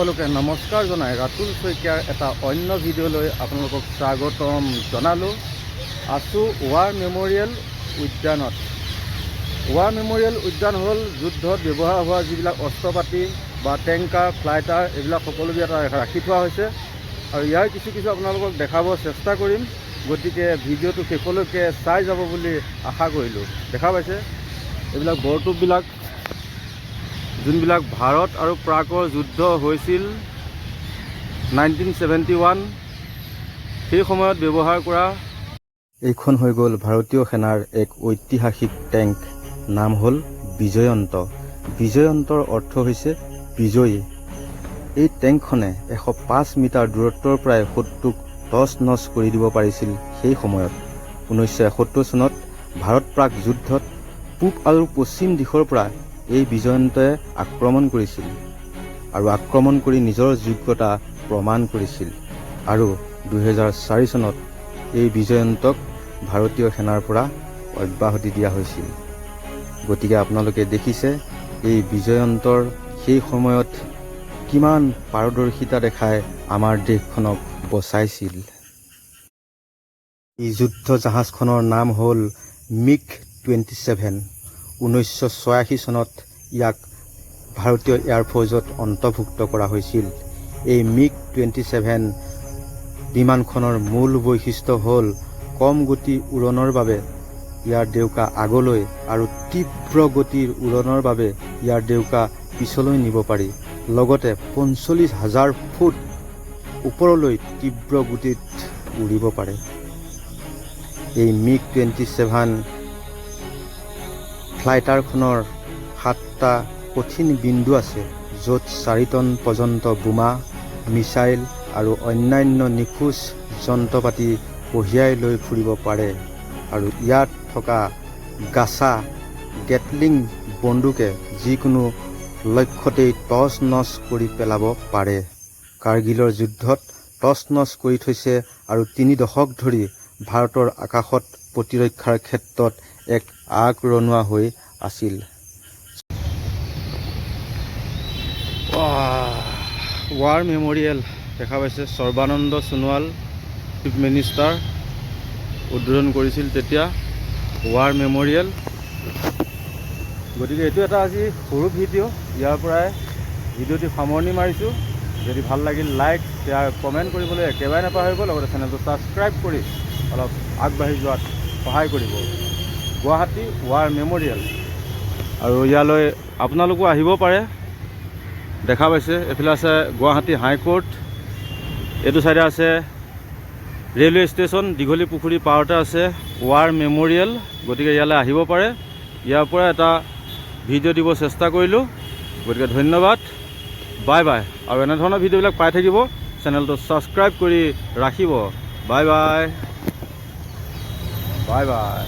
সকলোকে নমস্কাৰ জনাই ৰাতুল শইকীয়াৰ এটা অন্য ভিডিঅ'লৈ আপোনালোকক স্বাগতম জনালোঁ। আছোঁ ৱাৰ মেম'ৰিয়েল উদ্যানত। ৱাৰ মেম'ৰিয়েল উদ্যান হ'ল যুদ্ধত ব্যৱহাৰ হোৱা যিবিলাক অস্ত্ৰ পাতি বা টেংকাৰ, ফ্লাইটাৰ, এইবিলাক সকলোবিলাক তাত ৰাখি থোৱা হৈছে। আৰু ইয়াৰ কিছু কিছু আপোনালোকক দেখাব চেষ্টা কৰিম, গতিকে ভিডিঅ'টো শেষলৈকে চাই যাব বুলি আশা কৰিলোঁ। দেখা পাইছে? এইবিলাক বৰটোপবিলাক যোনবিলাক ভাৰত আৰু প্ৰাকৰ যুদ্ধ হৈছিল নাইনটিন ছেভেণ্টি ওৱান সেই সময়ত ব্যৱহাৰ কৰা এইখন হৈ গ'ল ভাৰতীয় সেনাৰ এক ঐতিহাসিক টেংক। নাম হ'ল বিজয়ন্ত। বিজয়ন্তৰ অৰ্থ হৈছে বিজয়ী। এই টেংকখনে এশ পাঁচ মিটাৰ দূৰত্বৰ পৰাই শত্ৰুক টচ নচ কৰি দিব পাৰিছিল সেই সময়ত। ঊনৈছশ এসত্তৰ চনত ভাৰত প্ৰাক যুদ্ধত পূব আৰু পশ্চিম দিশৰ পৰা এই বিজয়ন্তই আক্ৰমণ কৰিছিল আৰু আক্ৰমণ কৰি নিজৰ যোগ্যতা প্ৰমাণ কৰিছিল আৰু দুহেজাৰ চাৰি চনত এই বিজয়ন্তক ভাৰতীয় সেনাৰ পৰা অব্যাহতি দিয়া হৈছিল। গতিকে আপোনালোকে দেখিছে এই বিজয়ন্তৰ সেই সময়ত কিমান পাৰদৰ্শিতা দেখাই আমাৰ দেশখনক বচাইছিল। এই যুদ্ধ জাহাজখনৰ নাম হ'ল মিগ টুৱেণ্টি ছেভেন। ঊনৈছশ ছয়াশী চনত ইয়াক ভাৰতীয় এয়াৰফ'ৰ্চত অন্তৰ্ভুক্ত কৰা হৈছিল। এই মিগ টুৱেণ্টি ছেভেন বিমানখনৰ মূল বৈশিষ্ট্য হ'ল কম গতি উৰণৰ বাবে ইয়াৰ ডেউকা আগলৈ আৰু তীব্ৰ গতিৰ উৰণৰ বাবে ইয়াৰ ডেউকা পিছলৈ নিব পাৰি। লগতে পঞ্চল্লিছ হাজাৰ ফুট ওপৰলৈ তীব্ৰ গতিত উৰিব পাৰে। এই মিগ টুৱেণ্টি ছেভেন ফ্লাইটাৰখনৰ সাতটা কঠিন বিন্দু আছে, য'ত চাৰি টন পৰ্যন্ত বোমা, মিছাইল আৰু অন্যান্য নিখোজ যন্ত্ৰ পাতি কঢ়িয়াই লৈ ফুৰিব পাৰে। আৰু ইয়াত থকা গাছা গেটলিং বন্দুকে যিকোনো লক্ষ্যতেই টচ নচ কৰি পেলাব পাৰে। কাৰ্গিলৰ যুদ্ধত টচ নচ কৰি থৈছে আৰু তিনি দশক ধৰি ভাৰতৰ আকাশত প্ৰতিৰক্ষাৰ ক্ষেত্ৰত এক আগৰণুৱা হৈ আছিল। ৱাৰ মেম'ৰিয়েল দেখা পাইছে। সৰ্বানন্দ সোণোৱাল চিফ মিনিষ্টাৰ উদ্বোধন কৰিছিল তেতিয়া। ৱাৰ মেম'ৰিয়েল গতিকে এইটো এটা আজি সৰু ভিডিঅ' ইয়াৰ পৰাই ভিডিঅ'টি সামৰণি মাৰিছোঁ। যদি ভালো লাগিল লাইক শ্বেয়াৰ কমেণ্ট কৰিবলৈ একেবাৰে নাপাহৰিব। লগতে চেনেলটো ছাবস্ক্ৰাইব কৰি অলপ আগবাঢ়ি যোৱাত সহায় কৰিব। Guwahati war memorial. আৰু ইয়ালৈ আপোনালোকো আহিব পাৰে। দেখা পাইছে, এইফালে আছে গুৱাহাটী হাইকোৰ্ট এইটো চাইডে আছে ৰেলৱে ষ্টেচন, দীঘলী পুখুৰী পাৰতে আছে ৱাৰ মেম'ৰিয়েল। গতিকে ইয়ালৈ আহিব পাৰে। ইয়াৰ পৰা এটা ভিডিঅ' দিব চেষ্টা কৰিলোঁ। গতিকে ধন্যবাদ। Bye bye. আৰু এনেধৰণৰ ভিডিঅ'বিলাক পাই থাকিব। চেনেলটো ছাবস্ক্ৰাইব কৰি ৰাখিব। Bye bye. Bye bye.